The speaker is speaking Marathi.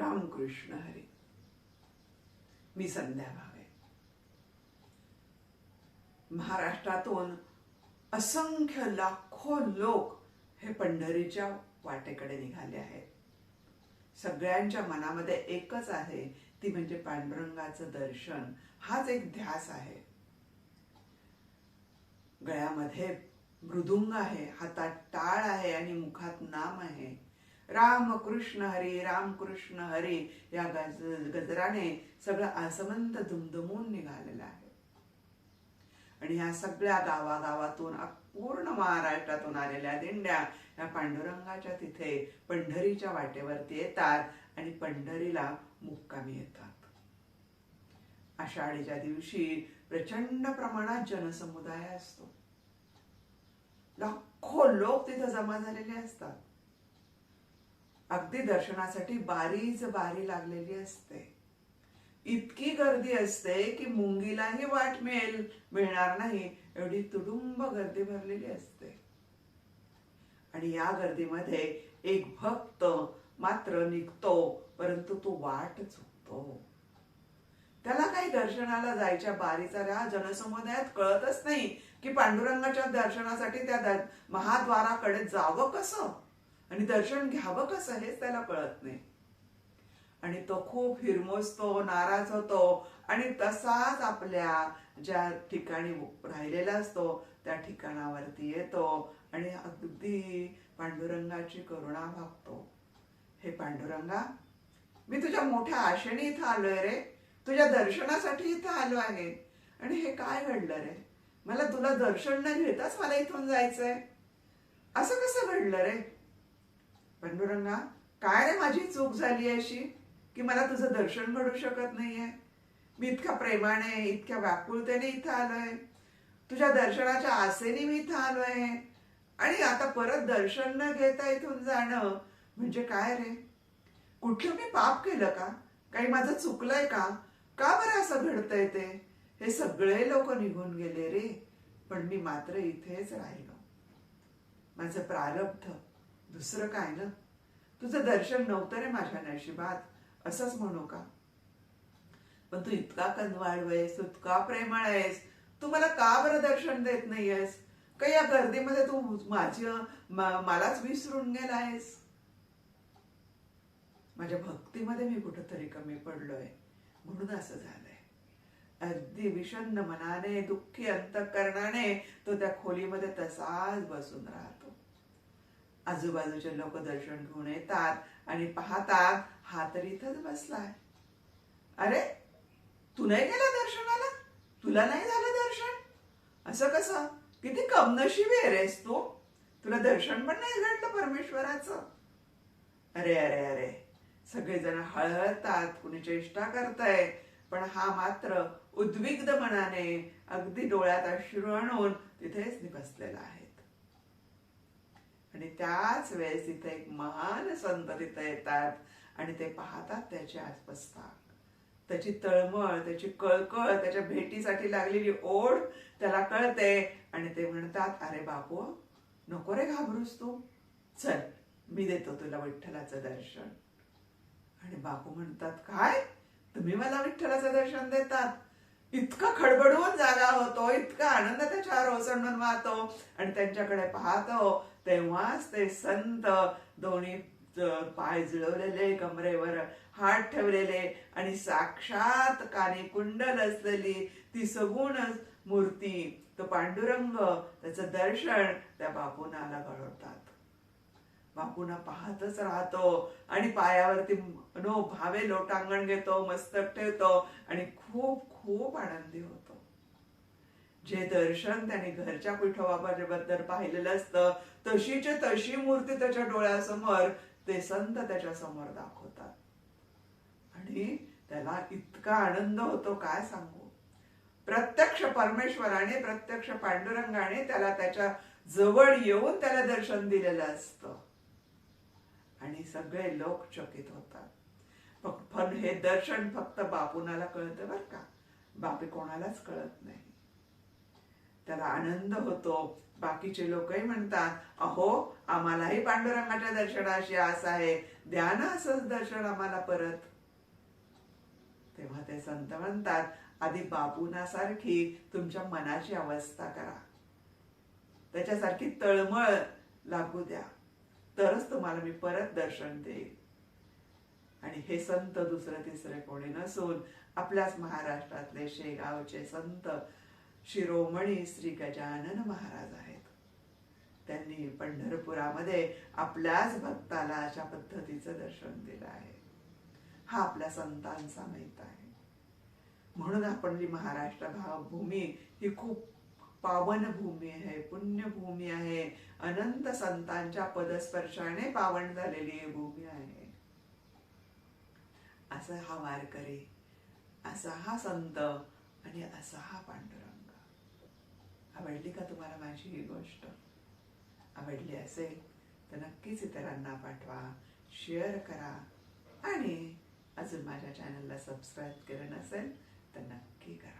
रामकृष्ण हरी। मी संध्या भावे। महाराष्ट्रातून असंख्य लाखो लोक हे पंढरीच्या वाटेकडे निघाले आहेत। सगळ्यांच्या मनामध्ये एकच आहे ती म्हणजे पांडुरंगाचं दर्शन हाच एक ध्यास आहे। गळ्यामध्ये मृदुंग आहे हातात टाळ आहे आणि मुखात नाम आहे। राम कृष्ण हरी राम कृष्ण हरी या गज गजराने सगळं आसमंत धुमधुमून निघालेलं आहे. आणि ह्या सगळ्या गावागावातून पूर्ण महाराष्ट्रातून आलेल्या दिंड्या या पांडुरंगाच्या तिथे पंढरीच्या वाटेवरती येतात आणि पंढरीला मुक्कामी येतात. आषाढीच्या दिवशी प्रचंड प्रमाणात जनसमुदाय असतो. लाखो लोक तिथं जमा झालेले असतात. अगदी दर्शनासाठी बारीच बारी लागलेली असते. इतकी गर्दी असते की मुंगीलाही वाट मिळेल मिळणार नाही एवढी तुडुंब गर्दी भरलेली असते. आणि या गर्दीमध्ये एक भक्त मात्र निघतो परंतु तो वाट चुकतो. त्याला काही दर्शनाला जायच्या बारीचा राह जनसमुदायात कळतच नाही की पांडुरंगाच्या दर्शनासाठी त्या महाद्वाराकडे जावं कसं? आणि दर्शन घ्यावं कसं हेच त्याला कळत नाही. आणि तो खूप हिरमोजतो नाराज होतो आणि तसाच आपल्या ज्या ठिकाणी राहिलेला असतो त्या ठिकाणावरती येतो आणि अगदी पांडुरंगाची करुणा भागतो. हे पांडुरंगा मी तुझ्या मोठ्या आशेने इथं आलोय रे. तुझ्या दर्शनासाठी इथं आलो आहे. आणि हे काय घडलं रे? मला तुला दर्शन न घेताच मला इथून जायचंय. असं कसं घडलं रे? पांडुरंगा काय रे माझी चूक झाली अशी? की मला तुझं दर्शन घडू शकत नाहीये? मी इतक्या प्रेमाने इतक्या व्याकुळतेने इथं आलोय. तुझ्या दर्शनाच्या आसेने मी इथं आलोय. आणि आता परत दर्शन न घेता इथून जाणं म्हणजे काय रे? कुठलं मी पाप केलं का? काही माझं चुकलंय का? का बरं असं घडतंय ते? हे सगळे लोक निघून गेले रे. पण मी मात्र इथेच राहिलो. माझं प्रारब्ध दुसरं काय ना तुझं दर्शन नव्हतं रे माझ्या नशिबात. असंच म्हणू का? पण तू इतका कनवाळू तू इतका प्रेमळ आहेस. तू मला का बरं दर्शन देत नाहीयेस? का या गर्दीमध्ये तू माझी मलाच विसरून गेला आहेस माझ्या भक्तीमध्ये मी कुठंतरी कमी पडलोय. म्हणून असं झालंय. अगदी विषन्न मनाने दुःखी अंतकरणाने तो त्या खोलीमध्ये तसाच बसून राहतो. आजूबाजूचे लोक दर्शन घेऊन येतात आणि पाहतात हा तर इथंच बसलाय. अरे तू नाही गेला दर्शनाला? तुला नाही झालं दर्शन? असं कसं? किती कमनशिबी रेस तू? तुला दर्शन पण नाही घडलं परमेश्वराचं? अरे अरे अरे सगळेजण हळहळतात कुणी चेष्टा करताय पण हा मात्र उद्विग्ध मनाने अगदी डोळ्यात अश्रू आणून तिथेच बसलेला आहे. आणि त्याच वेळेस तिथे एक महान संत तिथे येतात आणि ते पाहतात त्याची आसपासतात त्याची तळमळ त्याची कळकळ त्याच्या भेटीसाठी लागलेली ओढ त्याला कळते आणि ते म्हणतात अरे बापू नको रे घाबरूस तू. चल मी देतो तुला विठ्ठलाचं दर्शन. आणि बापू म्हणतात काय? तुम्ही मला विठ्ठलाचं दर्शन देतात? इतका खडबडून जागा होतो इतका आनंद त्याच्यावर ओसंडून वाहतो आणि त्यांच्याकडे पाहतो. तेव्हाच ते संत दोन्ही पाय जुळवलेले कमरेवर हात ठेवलेले आणि साक्षात काने कुंडल असलेली ती सगुण मूर्ती तो पांडुरंग त्याचं दर्शन त्या बापूनाला घडवतात. बापूना पाहतच राहतो आणि पायावरती नो भावे लोटांगण घेतो मस्तक ठेवतो आणि खूप खूप आनंदी होतो. जे दर्शन त्याने घरच्या बद्दल पाहिलेलं असतं तशीच्या तशी मूर्ती त्याच्या डोळ्यासमोर ते संत त्याच्यासमोर दाखवतात. आणि त्याला इतका आनंद होतो काय सांगू? प्रत्यक्ष परमेश्वराने प्रत्यक्ष पांडुरंगाने त्याला त्याच्याजवळ येऊन त्याला दर्शन दिलेलं असतं. आणि सगळे लोक चकित होतात. पण हे दर्शन फक्त बापुनाला कळतं बर का. बापी कोणालाच कळत नाही. त्याला आनंद होतो. बाकीचे लोकही म्हणतात अहो आम्हालाही पांडुरंगाच्या दर्शनाशी आस आहे. द्या ना असंच दर्शन आम्हाला परत. तेव्हा ते संत म्हणतात आधी बापूनासारखी तुमच्या मनाची अवस्था करा. त्याच्यासारखी तळमळ लागू द्या. तरच तुम्हाला मी परत दर्शन देईल आणि हे संत दुसरे तिसरे कोणी नसून आपल्याच महाराष्ट्रातले शेगावचे संत शिरोमणी श्री गजानन महाराज आहेत. त्यांनी पंढरपुरामध्ये आपल्याच भक्ताला अशा पद्धतीचं दर्शन दिलं आहे. हा आपल्या संतांचा माहीत आहे. म्हणून आपली महाराष्ट्र भावभूमी ही खूप पावन भूमी आहे पुण्यभूमी आहे अनंत संतांच्या पदस्पर्शाने पावन झालेली ही भूमी आहे. असा हा वारकरी असा हा संत आणि असा हा पांडुरंग. आवडली का तुम्हाला माझी ही गोष्ट? आवडली असेल तर नक्कीच इतरांना पाठवा शेअर करा आणि अजून माझ्या चॅनलला सबस्क्राईब केलं नसेल तर नक्की करा.